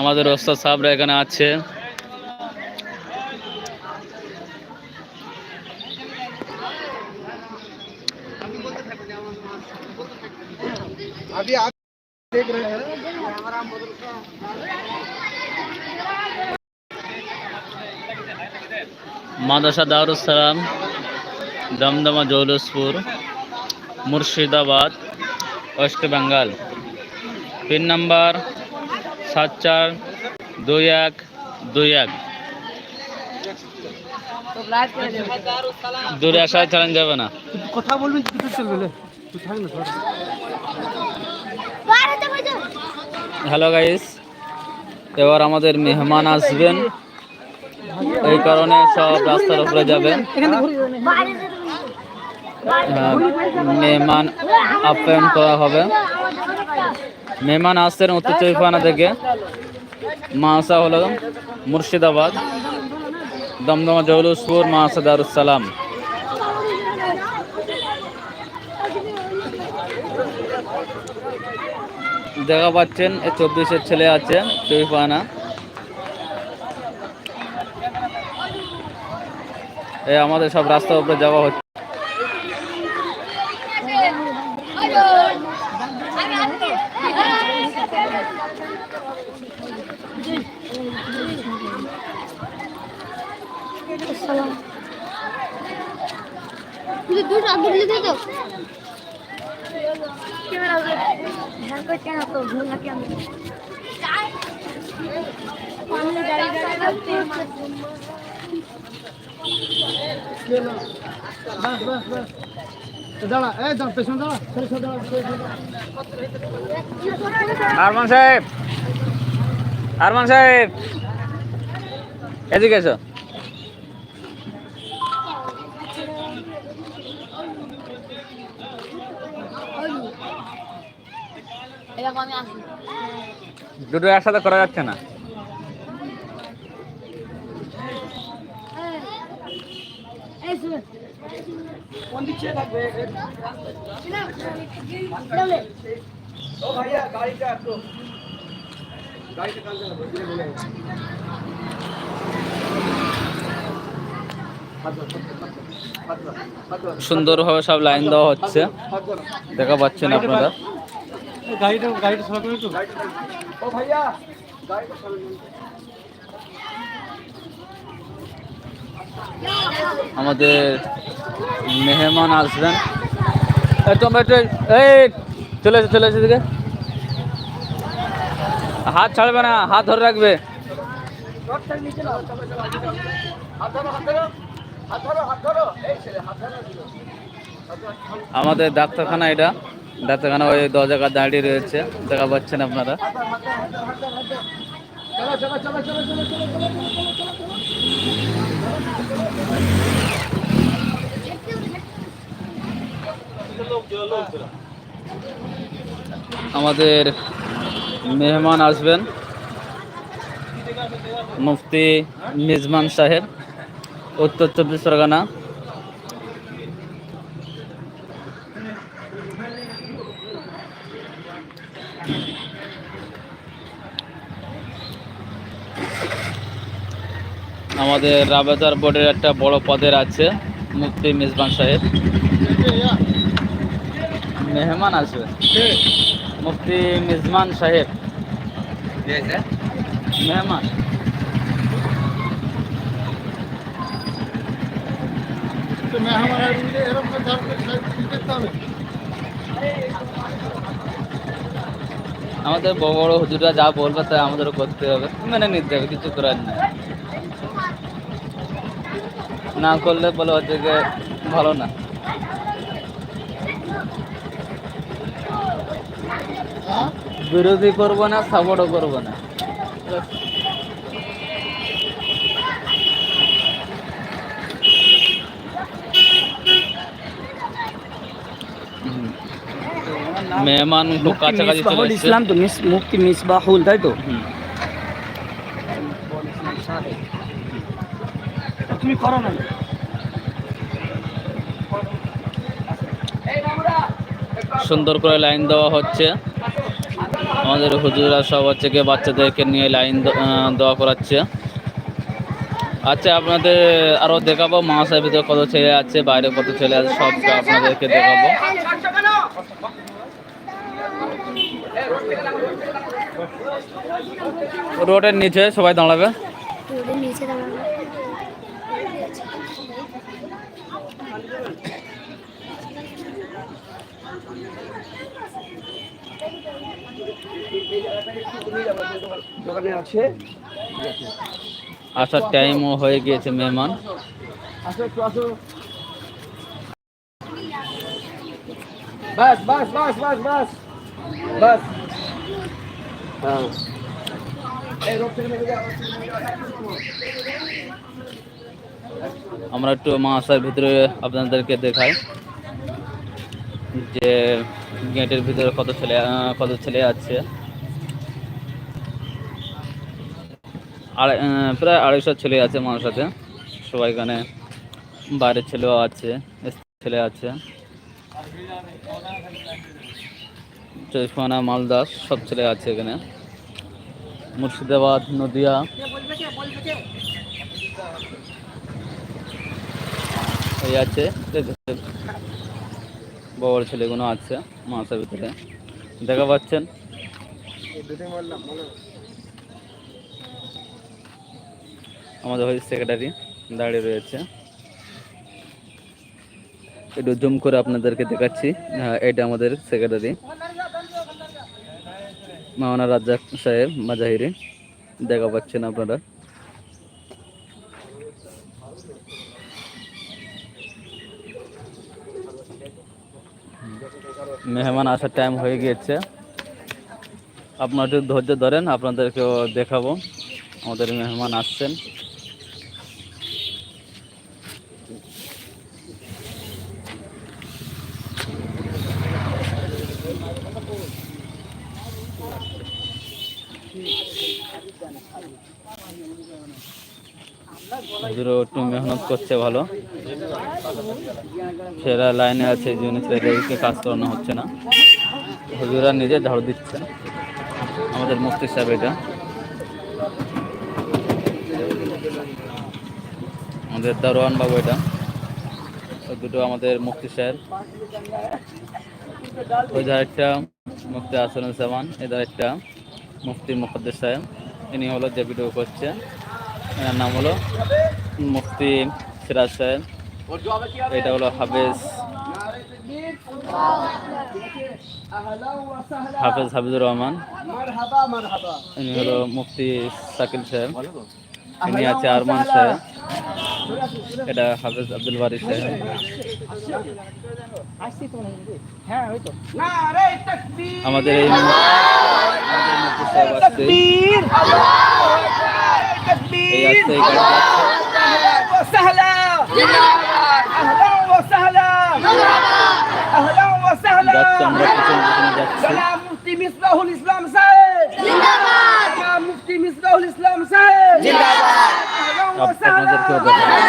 আমাদের ওস্তাদ সাহরা এখানে আছে। Madrasa Darussalam Damdama Jaulaspur Murshidabad West Bengal. Pin number সাত চার দুই এক দুই এক। দূরে আসা চালান যাবে না। কথা বলবেন কিছু চলবে তুই থাক না সর। হ্যালো গাইস এবার আমাদের মেহমান আসবেন। এই কারণে সব রাস্তার উপরে যাবেন। হ্যাঁ, মেহমান আপ্যায়ন করা হবে। মেহমান আসছেন উত্তর পরগনা থেকে মাসা হলো মুর্শিদাবাদ দমদমা জৌলুসপুর মাসা দারুসালাম দেখা পাচ্ছেন চব্বিশের ছেলে আছে পরগনা এই আমাদের সব রাস্তার উপরে যাওয়া হচ্ছে দুটো আগে বলে দিয়ে দাও ক্যামেরা ধ্যান করতে না তো ভুল নাকি আমি সামনে গাড়ি আরমান সাহেব আরমান সাহেব এদিকে এসো দুটো একসাথে করা যাচ্ছে না এই ও ভাইয়া গাড়িটা একটু গাড়িটা কালকে বলে বলে সুন্দরভাবে সব লাইন দেওয়া হচ্ছে। দেখা পাচ্ছেন আপনারা। গাড়িটা গাড়িটা ও ভাইয়া গাড়িটা আমাদের মেহমান আসবেন। একটু এই, চলে এসো চলে এসো এদিকে। হাত ছাড়বে না, হাত ধরে রাখবে। আমাদের ডাক্তারখানা এটা। ডাক্তারখানা ওই দশ জায়গা দাঁড়িয়ে রয়েছে, দেখা পাচ্ছেন আপনারা। চলো চলো চলো চলো চলো চলো চলো আমাদের মেহমান আসবেন। মুফতি মিজমান সাহেব উত্তর চব্বিশ পরগনা। আমাদের রাবেদার বোর্ডের একটা বড় পদের আছে মুক্তি মেজবান সাহেব। মেহমান আছে মুফতি মেজমান সাহেব। মেহমান। আমাদের বড় বড় হুজুরা যা বলবে তাই আমাদেরও করতে হবে। মেনে নিতে হবে, কিছু করার নেই। না করলে বলে যে ভালো না। বিরোধী করব না সাপোর্টও করব না। মেহমান কাছাকাছি ইসলাম তো মিস মুফতি মিসবাহুল তাই তো? তুমি করো না। সুন্দর করে লাইন দেওয়া হচ্ছে। আমাদের হুজুরা সব হচ্ছে গিয়ে বাচ্চাদেরকে নিয়ে লাইন দেওয়া করাচ্ছে। আচ্ছা আপনাদের আরও দেখাবো মহাশয়ের ভিতরে কত ছেলে আছে বাইরে কত ছেলে আছে সব আপনাদেরকে দেখাবো। রোডের নিচে সবাই দাঁড়াবে। রোডের নিচে দাঁড়ানো দোকানে আছে আসার টাইমও হয়ে গিয়েছে মেহমান। আসো একটু আসো। বাস বাস বাস বাস বাস। বাস। হ্যাঁ। আমরা একটু মহাশয়ের ভিতরে আপনাদেরকে দেখাই যে গেটের ভিতরে কত ছেলে কত ছেলে আছে। আড়াই প্রায় আড়াইশো ছেলে আছে মানুষ আছে সবাই এখানে বাইরের ছেলেও আছে ছেলে আছে। চৌফানা মালদা, সব ছেলে আছে এখানে। মুর্শিদাবাদ, নদিয়া। এই আছে। বড় ছেলেগুলো আছে মাসের ভিতরে দেখা পাচ্ছেন? আমাদের হয়ে সেক্রেটারি দাঁড়িয়ে রয়েছে। একটু জুম করে আপনাদেরকে দেখাচ্ছি। হ্যাঁ, এটা আমাদের সেক্রেটারি মাওনা রাজ্জাক সাহেব মাজাহিরি দেখা পাচ্ছেন আপনারা। মেহমান আসার টাইম হয়ে গিয়েছে। আপনারা একটু ধৈর্য ধরেন আপনাদেরকেও দেখাবো। আমাদের মেহমান আসছেন। একটু মেহনত করছে ভালো। সেরা লাইনে আছে জন্য কাজ করানো হচ্ছে না। হুজুরা নিজে ঝাড়ু দিচ্ছে। আমাদের মুফতি সাহেব এটা। আমাদের দারোয়ান বাবু এটা। দুটো আমাদের মুফতি সাহেব। ওই ধার একটা মুফতি আসনুল সামান এধার একটা মুফতি মুকদ্দের সাহেব। ইনি হলো যে ভিডিও করছে। এনার নাম হলো মুফতি সিরাজ সাহেব। এটা হলো হাফেজ হাফেজ হাফিজুর রহমান। ইনি হলো মুফতি সাকিল সাহেব। ইনি আছে আরমান সাহেব। এটা হাফেজ আব্দুল বারি সাহেব আমাদের এই যাচ্ছে আমরা পিছনে পিছনে যাচ্ছি আপনাদেরকেও দেখাবো